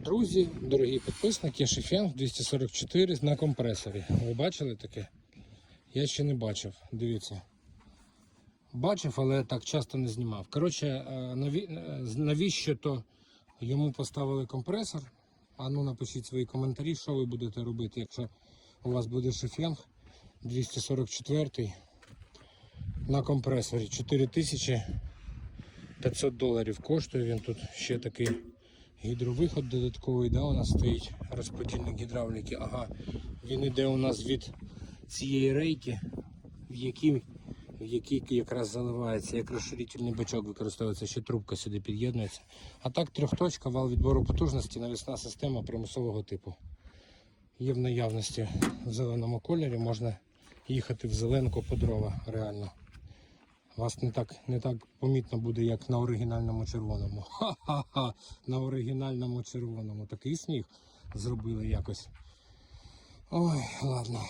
Друзі, дорогі підписники, Шефен 244 на компресорі. Ви бачили таке? Я ще не бачив. Дивіться. Бачив, але так часто не знімав. Коротше, е, е, навіщо то йому поставили компресор? А ну напишіть свої коментарі, що ви будете робити, якщо у вас буде шефенг 244 на компресорі 4500 доларів коштує. Він тут ще такий гідровиход додатковий, да, у нас стоїть розподільник гідравліки. Ага, він іде у нас від цієї рейки, в якій, в якій якраз заливається, як розширительний бачок використовується, ще трубка сюди під'єднується. А так трьохточка, вал відбору потужності, навісна система примусового типу. Є в наявності в зеленому кольорі, можна їхати в зеленку по дрова реально. Вас не так, не так помітно буде, як на оригінальному червоному. Ха-ха-ха! На оригінальному червоному. Такий сніг зробили якось. Ой, ладно.